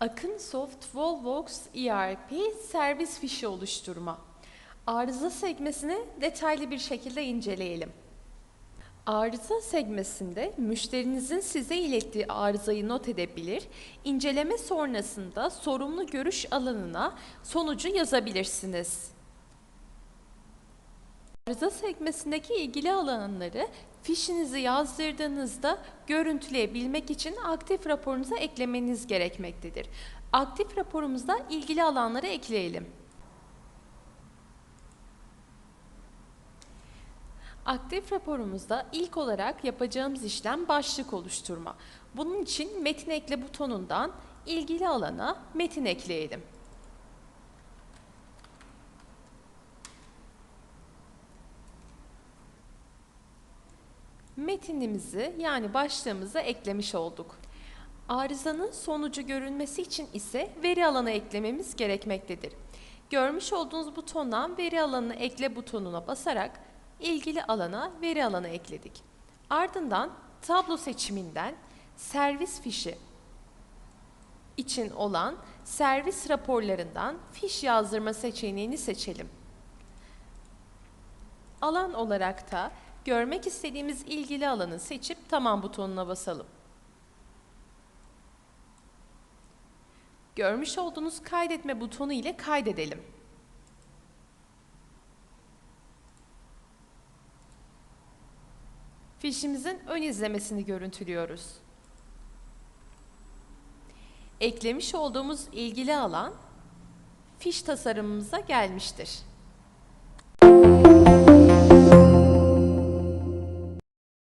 Akın Soft Wallbox ERP servis fişi oluşturma. Arıza sekmesini detaylı bir şekilde inceleyelim. Arıza sekmesinde müşterinizin size ilettiği arızayı not edebilir, inceleme sonrasında sorumlu görüş alanına sonucu yazabilirsiniz. Arıza sekmesindeki ilgili alanları fişinizi yazdırdığınızda görüntüleyebilmek için aktif raporunuza eklemeniz gerekmektedir. Aktif raporumuzda ilgili alanları ekleyelim. Aktif raporumuzda ilk olarak yapacağımız işlem başlık oluşturma. Bunun için metin ekle butonundan ilgili alana metin ekleyelim. Metinimizi yani başlığımızı eklemiş olduk. Arızanın sonucu görünmesi için ise veri alanı eklememiz gerekmektedir. Görmüş olduğunuz butondan veri alanını ekle butonuna basarak ilgili alana veri alanı ekledik. Ardından tablo seçiminden servis fişi için olan servis raporlarından fiş yazdırma seçeneğini seçelim. Alan olarak da görmek istediğimiz ilgili alanı seçip tamam butonuna basalım. Görmüş olduğunuz kaydetme butonu ile kaydedelim. Fişimizin ön izlemesini görüntülüyoruz. Eklemiş olduğumuz ilgili alan fiş tasarımımıza gelmiştir.